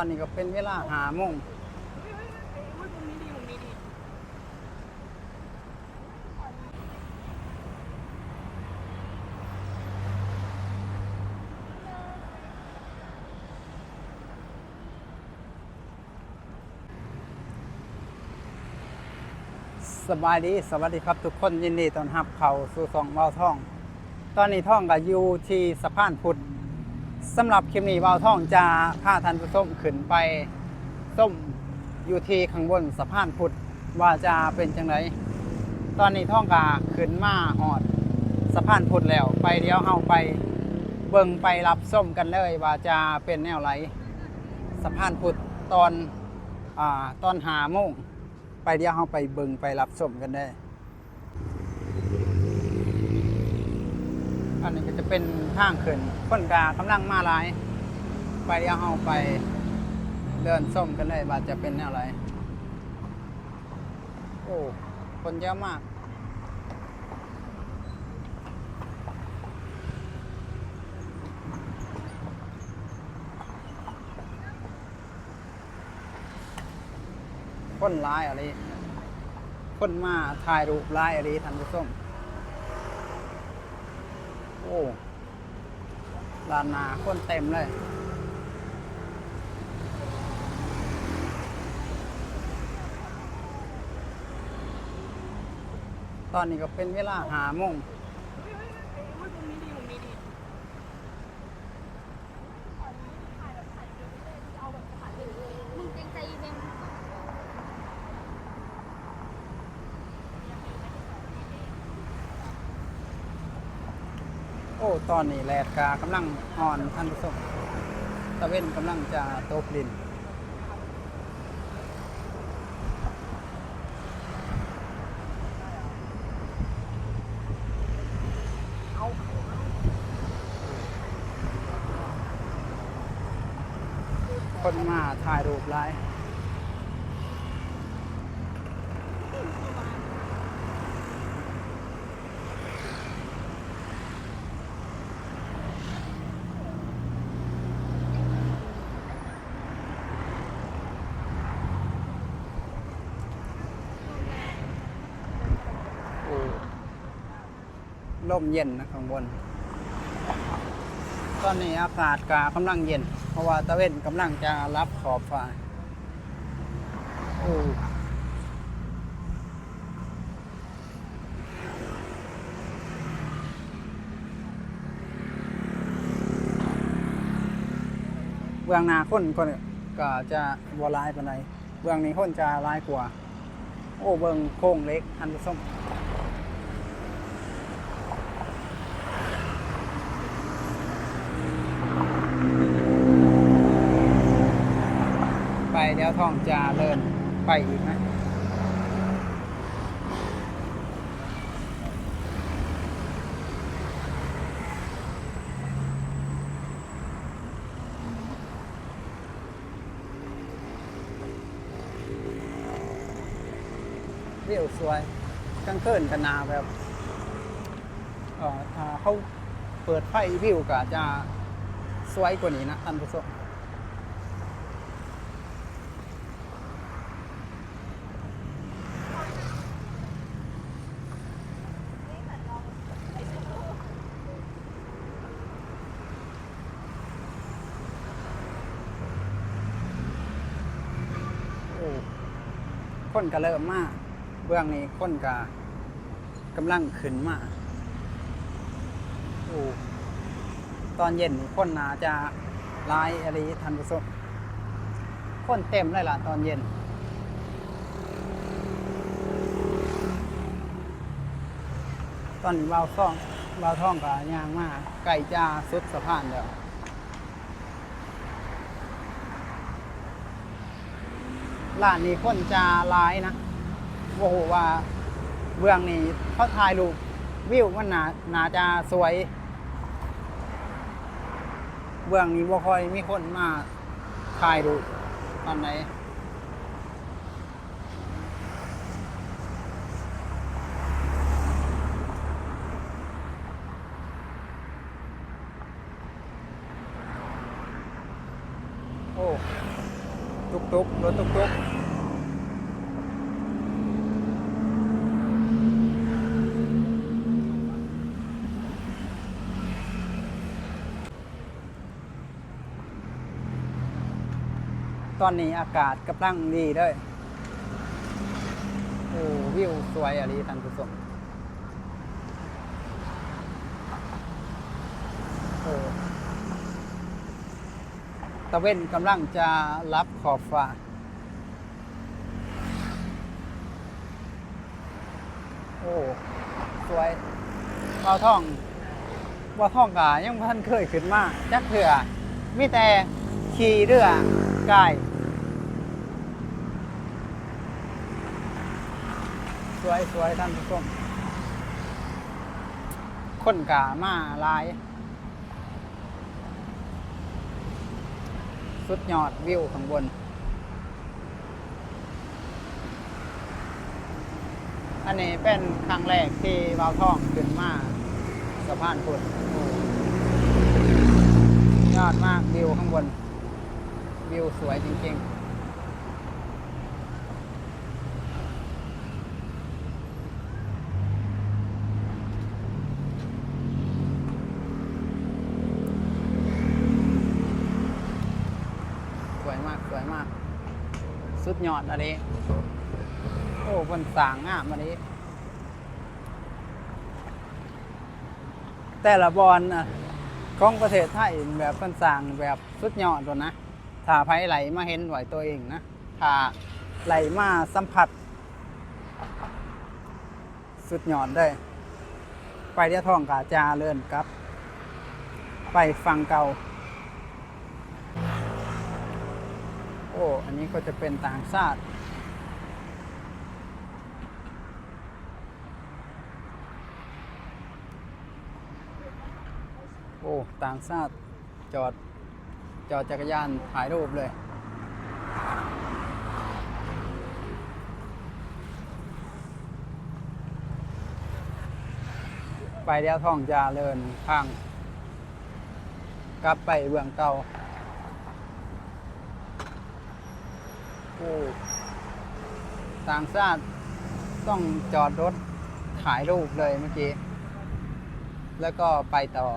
ตอนนี้ก็เป็นเวลาหาโมงสบายดีสวัสดีครับทุกคนยินดีต้อนรับเข้าสู่สองเบาท่อง ตอนนี้ท่องกับยูที่สะพานพุทธ สำหรับคลิปนี้เบาท่องจะพาท่านผู้ชมขึ้นไปส้มอยู่ที่ข้างบนสะพานพุทธว่าจะเป็นจังไรตอนนี้ท่องกาขึ้นมาหอดสะพานพุทธแล้ว ไปเดี๋ยวเฮาไปเบิ่งไปรับส้มกันเลยว่าจะเป็นแนวไรสะพานพุทธตอนอาตอนหาโมงไปเดี๋ยวเฮาไปเบิ่งไปรับส้มกันได้ อันนี้ก็จะเป็นทางขึ้นคนกากำลังมาหลาย ไปเดี๋ยวเฮาไปเดินส้มกันเลยว่าจะเป็นแนวไร โอ้ คนเยอะมากคนร้ายอะไรคนมาถ่ายรูปร้ายอะไรท่านผู้ชม โอ้ลานนาคนเต็มเลย ตอนนี้ก็เป็นเวลาหาโมง มึงเกรงใจอีเมม โอ้ ตอนนี้แลดกากำลังอ่อนท่านผู้ชมตะเว้นกำลังจะตกดินคนมาถ่ายรูปไลา ลมเย็นนะข้างบน ตอนนี้อากาศกากำลังเย็น เพราะว่าตะเวนกำลังจะรับขอบฟ้าโอ้เบื้องหน้าคนก็ก็จะบัวร้ายปานใดเบื้องนี้คนจะร้ายกว่า โอ้เบื้องโค้งเล็กอันผสม ไปเดี๋ยวท่องจะเดินไปอีกไหมวิวสวยกลางคืนกันนาแบบเอ่อเขาเปิดไฟวิวก็จะสวยกว่านี้นะท่านผู้ชม โอ้ คนก็เริ่มมาเบื้องนี้คนก็กำลังขึ้นมาโอ้ตอนเย็นนี่คนนาจะหลายอะไรทันผู้ชมคนเต็มเลยล่ะตอนเย็น ตอนนี้วาวท่องวาวท่องกับยางมากไก่จ้าสุดสะพานเดียว ร้านนี้คนจะร้ายนะโอ้โหว่าเบื้องนี้เขาถ่ายรูปวิวมันหนาหนาจะสวย เบื้องนี้บ่ค่อยมีคนมาถ่ายรูปตอนไหนโอ้ ตุกๆรถตุกตุก ตอนนี้อากาศกำลังดีเลยโอ้วิวสวยอะไรท่านผู้ชมโอ้ตะเว้นกำลังจะรับขอบฟ้าโอ้สวยวาท่องว่าท่องกายังบ่ท่านเคยขึ้นมาจักเถื่อมีแต่ขี่เรือกาย ส วยสวยท่านผู้ชมคนกามาลาย สุดยอดวิวข้างบน อันนี้เป็นครั้งแรกที่วาวท่องขึ้นมาสะพานพุทธยอดมากวิวข้างบน วิวสวยจริง ๆ สวยมาก สวยมาก สุด ยอดอันนี้ โอ้บนสางงามอันนี้ แต่ละบอลของประเทศไทยแบบเพิ่นสางแบบสุดยอดตัวนะถ้าไผไหลมาเห็นไหวตัวเองนะถ้าไหลมาสัมผัส สุดยอดได้ ไปเดียวทองกาจาเลื่อนครับ ไปฟังเก่า อ้อันนี้ก็จะเป็นต่างชาติโอ้ต่างชาติจอด จอดจักรยานถ่ายรูปเลยไปเดียวท่องจาเลินทาง กลับไปเบื้องเก่า ผู้ต่างชาติต้องจอดรถถ่ายรูปเลยเมื่อกี้ แล้วก็ไปต่อ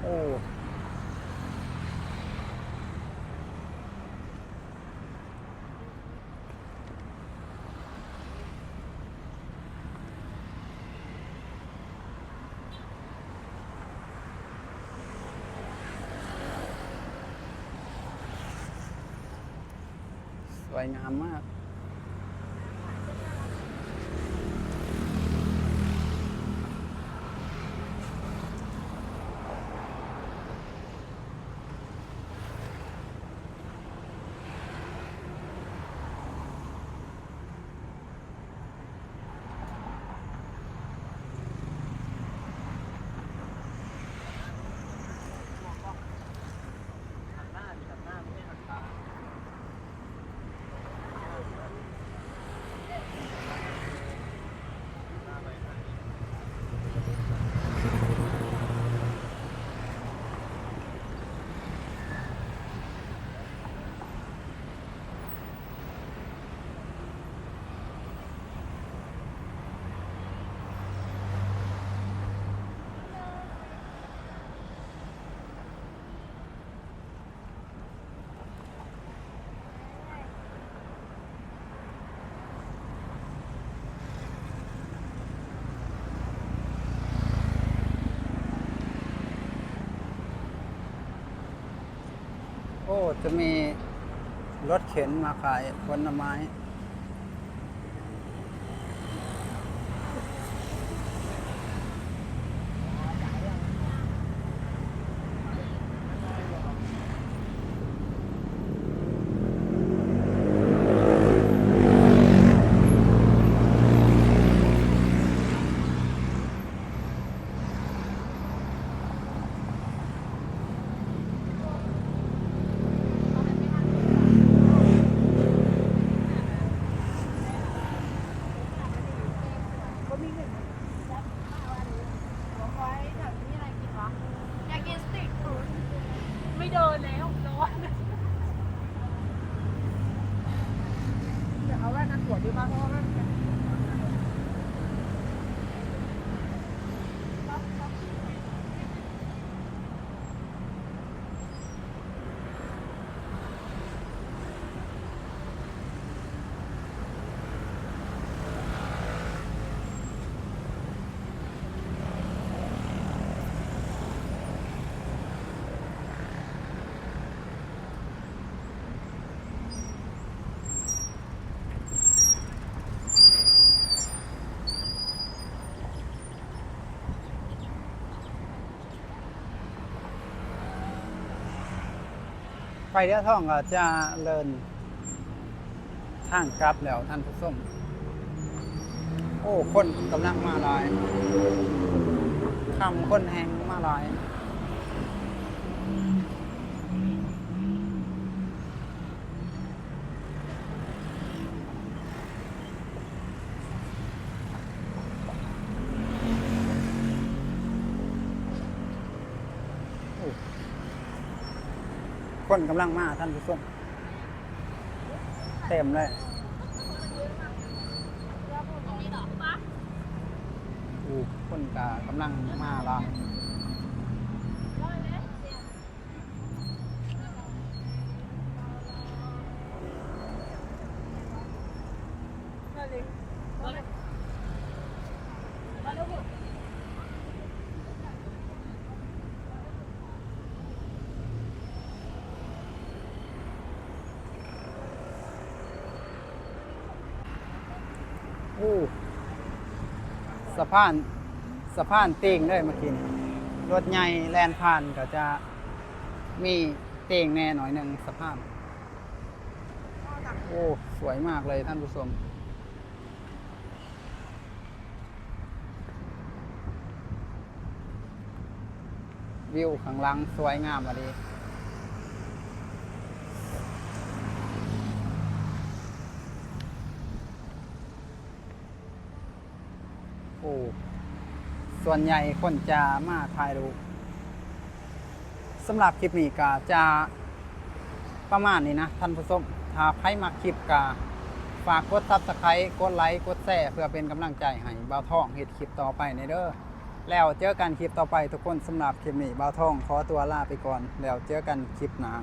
โอ้สวยงามมาก จะมีรถเข็นมาขายผลไม้ ไปเดียวท่องก็จะเลินทางกลับแล้วท่านผู้ชมโอ้ คนกำลังมาหลายคำคนแหงมาหลาย คนกำลังมาท่านผู้ชมเต็มเลยอู้คนกากำลังมาหลายอู้สะพานสะพานเตีงเลยเมื่อกี้นี่รถใหญ่แลนผ่านก็จะมีเตีงแน่หน่อยหนึ่งสะพานโอ้ สวยมากเลยท่านผู้ชมวิวข้างหลังสวยงามอะดี โอ้ส่วนใหญ่คนจะมาถ่ายรูปสำหรับคลิปนี้ก็จะประมาณนี้นะท่านผู้ชมถ้าใครมักคลิปก็ฝากกดซับสไครต์กดไลค์กดแชร์เพื่อเป็นกำลังใจให้บ่าวทองเฮ็ดคลิปต่อไปในเด้อแล้วเจอกันคลิปต่อไปทุกคนสำหรับคลิปนี้บ่าวทองขอตัวลาไปก่อน แล้วเจอกันคลิปหน้า